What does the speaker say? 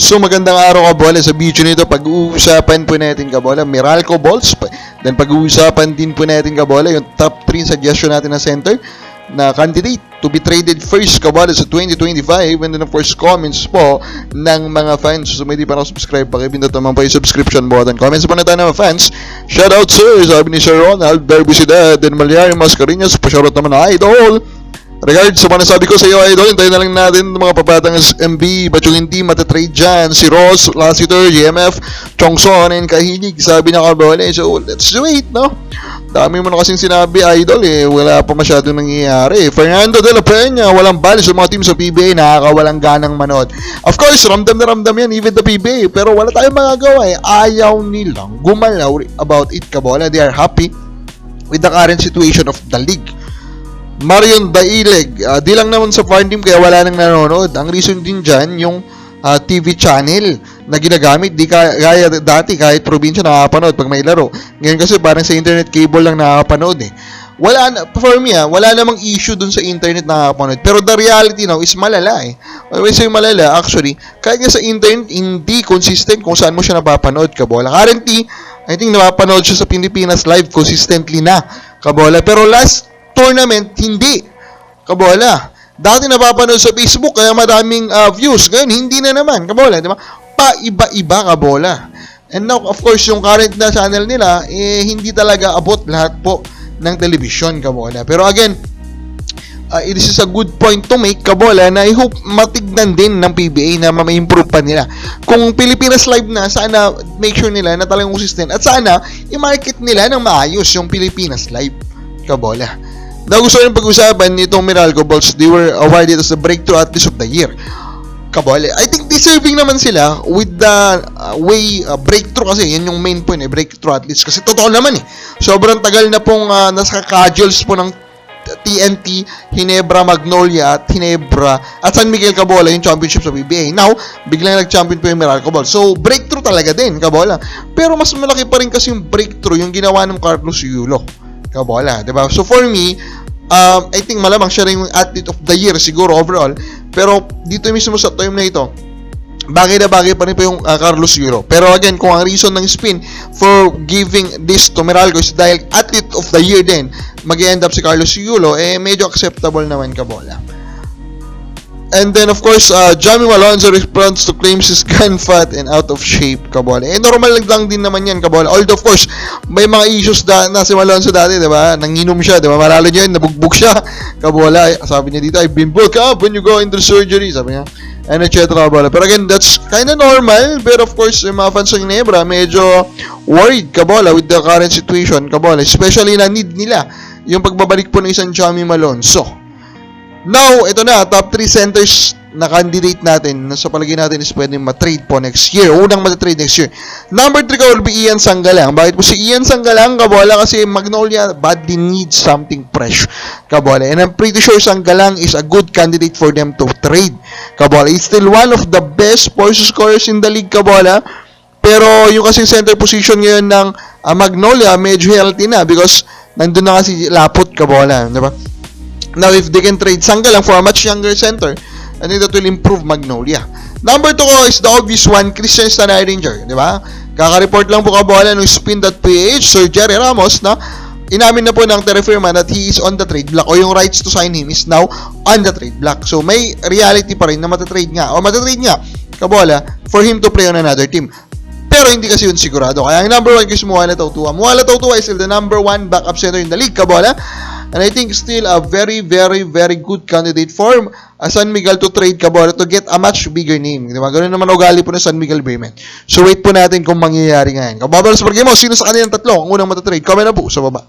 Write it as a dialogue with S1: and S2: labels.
S1: So magandang araw kabola sa video nito pag-uusapan po natin kabola Meralco Balls. Then pag-uusapan din po natin kabola yung top 3 suggestion natin na center na candidate to be traded first kabola sa 2025 and then of course comments po ng mga fans. So may di pa nakasubscribe pakipindot naman po yung subscription button. Comments po na tayo ng mga fans. Shoutout sir sabi ni Sir Ronald Berbusidad then Malyari Mascarinhas pa-shoutout naman na idol Regards sa mga nasabi ko sa iyo, idol, hintayin na lang natin mga pabatang SMB, ba't yung hindi matatrade dyan, si Ross, Lassiter, GMF, Chongson, and Kahilig, sabi na kabole, so let's wait, no? Dami mo na kasing sinabi, idol, eh, wala pa masyadong nangyayari. Fernando de la Peña, walang bali sa mga team sa PBA, nakakawalang ganang manood. Of course, ramdam na ramdam yan, even the PBA, pero wala tayong magagawa eh, ayaw nilang gumalaw about it, kabole, they are happy with the current situation of the league. Marion Daileg, ah, di lang naman sa farm team kaya wala nang nanonood. Ang reason din dyan, yung ah, TV channel na ginagamit, di ka, gaya dati kahit probinsya nakakapanood pag may laro. Ngayon kasi parang sa internet cable lang nakakapanood eh. Wala na, for me ah, wala namang issue dun sa internet nakakapanood. Pero the reality now is malala eh. I say malala, actually, kahit sa internet, hindi consistent kung saan mo siya napapanood, kabola. Currently, I think napapanood siya sa Pilipinas live consistently na, kabola. Pero last tournament, hindi. Kabola. Dati napapanood sa Facebook, kaya maraming ah, views. Ngayon, hindi na naman. Kabola, di ba? Pa-iba-iba, kabola. And now, of course, yung current na channel nila, eh, hindi talaga abot lahat po ng television, kabola. Pero again, uh, it is a good point to make, kabola, na I hope matignan din ng PBA na ma-improve pa nila. Kung Pilipinas Live na, sana make sure nila na talagang consistent. At sana, i-market nila ng maayos yung Pilipinas Live, kabola. Na gusto rin pag-usapan nitong Meralco Balls, they were awarded as the Breakthrough Athlete of the Year. Kabole. I think deserving naman sila with the uh, way uh, breakthrough kasi yan yung main point eh, breakthrough athletes kasi totoo naman eh. Sobrang tagal na pong uh, nasa casuals po ng TNT, Hinebra, Magnolia at Hinebra at San Miguel Cabola yung championship sa PBA. Now, biglang nag-champion po yung Meralco Ball. So, breakthrough talaga din, Cabola. Pero mas malaki pa rin kasi yung breakthrough yung ginawa ng Carlos Yulo. Cabola, 'di ba? So for me, um, I think malamang siya rin yung athlete of the year siguro overall. Pero dito mismo sa time na ito, bagay na bagay pa rin po yung uh, Carlos Euro. Pero again, kung ang reason ng spin for giving this to Meralco is dahil athlete of the year din, mag end up si Carlos Euro, eh medyo acceptable naman kabola. And then, of course, uh, Jamie Malonzo responds to claims he's gun fat and out of shape, Kabola. Eh, normal lang, din naman yan, Kabola. Although, of course, may mga issues da, na si Malonzo dati, di ba? Nanginom siya, di ba? Maralo niyo yun, nabugbog siya. Kabola, sabi niya dito, I've been broke up when you go into surgery, sabi niya. And et cetera, Kabola. Pero again, that's kind of normal. But of course, yung mga fans ng Ginebra, medyo worried, Kabola, with the current situation, Kabola. Especially na need nila yung pagbabalik po ng isang Jamie Malonzo. Now, ito na, top 3 centers na candidate natin na sa palagi natin is pwedeng matrade po next year. Unang matrade next year. Number 3 ko will be Ian Sanggalang. Bakit po si Ian Sanggalang, kabola? Kasi Magnolia badly needs something fresh, kabola. And I'm pretty sure Sanggalang is a good candidate for them to trade, kabola. He's still one of the best poise scorers in the league, kabola. Pero yung kasing center position ngayon ng uh, Magnolia, medyo healthy na because nandun na kasi Lapot, kabola. Di ba? Now, if they can trade Sanggalang for a much younger center, I think that will improve Magnolia. Number 2 ko is the obvious one, Christian Stanay Ranger, di ba? Kaka-report lang po kabola ng spin.ph, Sir Jerry Ramos, na inamin na po ng Terrafirma that he is on the trade block o yung rights to sign him is now on the trade block. So, may reality pa rin na matatrade nga o matatrade nga kabola for him to play on another team. Pero hindi kasi yun sigurado. Kaya ang number 1 is Muala Tautua. Muala Tautua is still the number 1 backup center in the league, kabola. And I think still a very, very, very good candidate for uh, San Miguel to trade Cabola to get a much bigger name. Di? Ganun naman ugali po ng San Miguel Baymen. So wait po natin kung mangyayari ngayon. Kababala sa mo, sino sa kanilang tatlo ang unang matatrade? Comment na po sa baba.